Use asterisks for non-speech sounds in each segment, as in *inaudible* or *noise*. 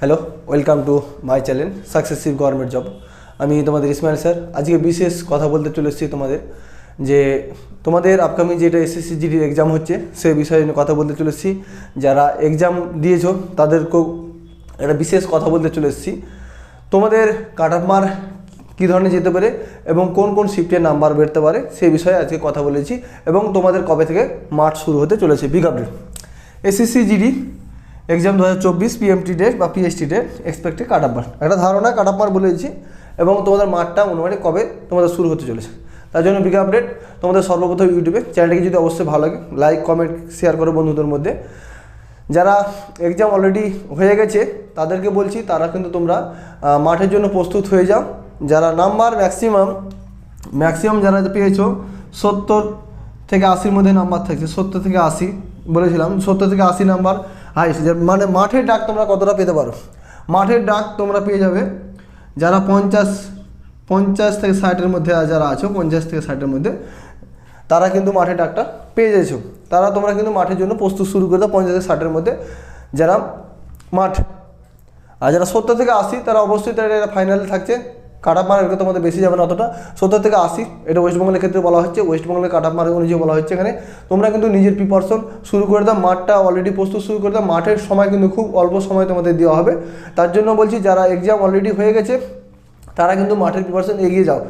Hello welcome to my channel successive government job আমি তোমাদের Ismail sir. আজকে বিশেষ কথা বলতে চলে এসেছি তোমাদের, যে তোমাদের আপকামিং যেটা এসএসসি জিডির এক্সাম হচ্ছে, সে বিষয়ে নিয়ে কথা বলতে চলে এসেছি। যারা এক্সাম দিয়েছ, তাদেরকেও একটা বিশেষ কথা বলতে চলে এসেছি। তোমাদের কাট অফ কী ধরনের যেতে পারে এবং কোন কোন শিফটের নাম্বার বেরোতে পারে সেই বিষয়ে আজকে কথা বলেছি। এবং তোমাদের কবে থেকে মার্চ শুরু হতে চলেছে big update SSC GD exam দু হাজার চব্বিশ পিএমটি ডেট বা PHT date expected cut mark একটা ধারণা কাট মার্ক বলে দিচ্ছি, এবং তোমাদের মাঠটা অনুমানিক কবে তোমাদের শুরু হতে চলেছে। তার জন্য বিগ আপডেট তোমাদের সর্বপ্রথম ইউটিউবে চ্যানেলটিকে যদি অবশ্যই ভালো লাগে লাইক কমেন্ট শেয়ার করো বন্ধুদের মধ্যে। যারা এক্সাম অলরেডি হয়ে গেছে, তাদেরকে বলছি, তারা কিন্তু তোমরা মাঠের জন্য প্রস্তুত হয়ে যাও। যারা নাম্বার ম্যাক্সিমাম ম্যাক্সিমাম যারা পেয়েছ, সত্তর থেকে আশির মধ্যে নাম্বার থাকছে, সত্তর থেকে আশি বলেছিলাম, সত্তর থেকে আশি নাম্বার হাইস্ট মানে মাঠের ডাক তোমরা কতটা পেতে পারো? মাঠের ডাক তোমরা পেয়ে যাবে যারা পঞ্চাশ পঞ্চাশ থেকে ষাটের মধ্যে যারা আছো, পঞ্চাশ থেকে ষাটের মধ্যে, তারা কিন্তু মাঠের ডাকটা পেয়ে যাইছো। তারা তোমরা কিন্তু মাঠের জন্য প্রস্তুত শুরু করে দাও পঞ্চাশ থেকে ষাটের মধ্যে যারা মাঠ। আর যারা সত্তর থেকে আশি, তারা অবশ্যই তারা ফাইনালে থাকছে। কাট আপ মার্ক তোমাদের বেশি যাবে না অতটা। সত্তর থেকে আশি, এটা ওয়েস্টবেঙ্গলের ক্ষেত্রে বলা হচ্ছে। ওয়েস্টবেঙ্গলের কাট আপ মার্ক অনুযায়ী বলা হচ্ছে এখানে। তোমরা কিন্তু নিজের প্রিপারেশন শুরু করে দাও। মাঠটা অলরেডি প্রস্তুত শুরু করে দাও। মাঠের সময় কিন্তু খুব অল্প সময় তোমাদের দেওয়া হবে। তার জন্য বলছি, যারা এক্সাম অলরেডি হয়ে গেছে, তারা কিন্তু মাঠের প্রিপারেশন এগিয়ে যাও।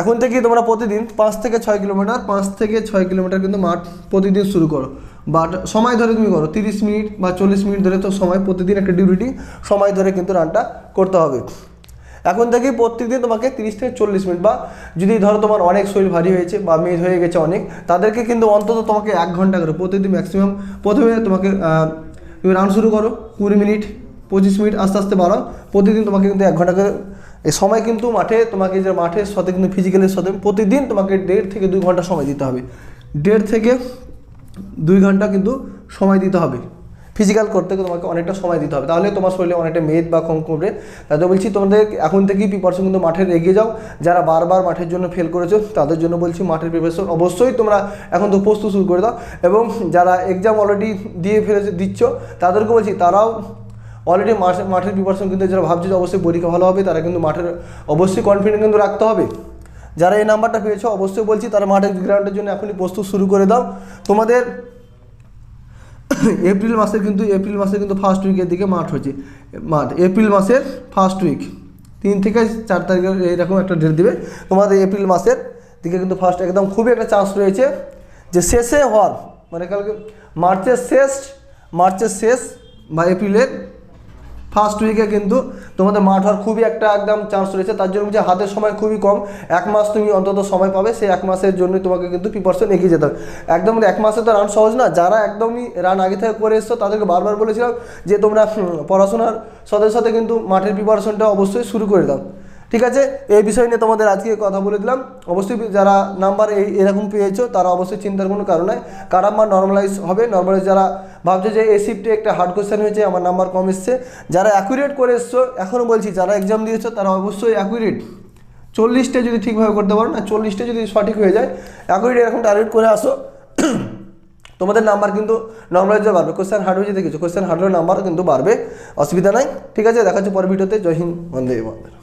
এখন থেকেই তোমরা প্রতিদিন পাঁচ থেকে ছয় কিলোমিটার, পাঁচ থেকে ছয় কিলোমিটার কিন্তু মাঠ প্রতিদিন শুরু করো। বাট সময় ধরে তুমি করো। তিরিশ মিনিট বা চল্লিশ মিনিট ধরে তো সময়, প্রতিদিন একটা ডিউটি সময় ধরে কিন্তু রানটা করতে হবে। এখন থেকেই প্রত্যেকদিন তোমাকে তিরিশ থেকে চল্লিশ মিনিট বা যদি ধরো তোমার অনেক শরীর ভারী হয়েছে বা মেদ হয়ে গেছে অনেক, তাদেরকে কিন্তু অন্তত তোমাকে এক ঘণ্টা করে প্রতিদিন ম্যাক্সিমাম প্রথমে তোমাকে তুমি রান শুরু করো কুড়ি মিনিট, পঁচিশ মিনিট আস্তে আস্তে বাড়াও। প্রতিদিন তোমাকে কিন্তু এক ঘণ্টা করে এই সময় কিন্তু মাঠে, তোমাকে যে মাঠের সাথে কিন্তু ফিজিক্যালের সাথে প্রতিদিন তোমাকে দেড় থেকে দুই ঘণ্টা সময় দিতে হবে। দেড় থেকে দুই ঘণ্টা কিন্তু সময় দিতে হবে। ফিজিক্যাল করতে তোমাকে অনেকটা সময় দিতে হবে। তাহলে তোমার শরীরে অনেকটা মেদ বা কম কমবে তাতে বলছি, তোমাদের এখন থেকেই প্রিপারেশন কিন্তু মাঠে এগিয়ে যাও। যারা বারবার মাঠের জন্য ফেল করেছ, তাদের জন্য বলছি মাঠের প্রিপারেশন অবশ্যই তোমরা এখন তো প্রস্তুত শুরু করে দাও। এবং যারা এক্সাম অলরেডি দিয়ে ফেলেছে, দিচ্ছ, তাদেরকে বলছি, তারাও অলরেডি মাঠে, মাঠের প্রিপারেশন কিন্তু যারা ভাবছে যে অবশ্যই পরীক্ষা ভালো হবে, তারা কিন্তু মাঠের অবশ্যই কনফিডেন্স কিন্তু রাখতে হবে। যারা এই নাম্বারটা পেয়েছ, অবশ্যই বলছি, তারা মাঠের গ্রাউন্ডের জন্য এখনই প্রস্তুত শুরু করে দাও। তোমাদের *coughs* এপ্রিল মাসের কিন্তু এপ্রিল মাসে কিন্তু ফার্স্ট উইকের দিকে মাঠ হচ্ছে। মাঠ এপ্রিল মাসের ফার্স্ট উইক তিন থেকে চার তারিখে এইরকম একটা ডেট দেবে। তোমাদের এপ্রিল মাসের দিকে কিন্তু ফার্স্ট একদম খুবই একটা চান্স রয়েছে যে শেষে হওয়ার মানে কালকে মার্চের শেষ মার্চের শেষ বা এপ্রিলের ফার্স্ট উইকে কিন্তু তোমাদের মাঠ হওয়ার খুবই একটা একদম চান্স রয়েছে। তার জন্য যে হাতের সময় খুবই কম, এক মাস তুমি অন্তত সময় পাবে, সেই এক মাসের জন্যই তোমাকে কিন্তু প্রিপারেশন এগিয়ে যেতে হবে। একদম এক মাসে তো রান সহজ না, যারা একদমই রান আগে থেকে করে এসছো, তাদেরকে বারবার বলেছিলাম যে তোমরা পড়াশোনার সাথে সাথে কিন্তু মাঠের প্রিপারেশনটা অবশ্যই শুরু করে দাও। ঠিক আছে? এই বিষয় নিয়ে তোমাদের আজকে কথা বলে দিলাম। অবশ্যই যারা নাম্বার এই এরকম পেয়েছ, তারা অবশ্যই চিন্তার কোনো কারণ নাই। কার নাম্বার নর্মালাইজ হবে? নর্মালাইজ যারা ভাবছে যে এই শিফটে একটা হার্ড কোয়েশ্চেন হয়েছে, আমার নাম্বার কম এসছে। যারা অ্যাকুরেট করে এসছো এখনও বলছি, যারা এক্সাম দিয়েছ, তারা অবশ্যই অ্যাকুরেট চল্লিশটা যদি ঠিকভাবে করতে পারো, না, চল্লিশটা যদি সঠিক হয়ে যায় অ্যাকুরেট এরকম টার্গেট করে আসো। *coughs* তোমাদের নাম্বার কিন্তু নর্মালাইজে বাড়বে। কোশ্চেন হার্ড হয়ে যেতে কিছু কোশ্চেন হার্ড নাম্বার কিন্তু বাড়বে। অসুবিধা নাই। ঠিক আছে দেখা হচ্ছে পরের ভিডিওতে। জয় হিন্দ, বন্দে মাতরম।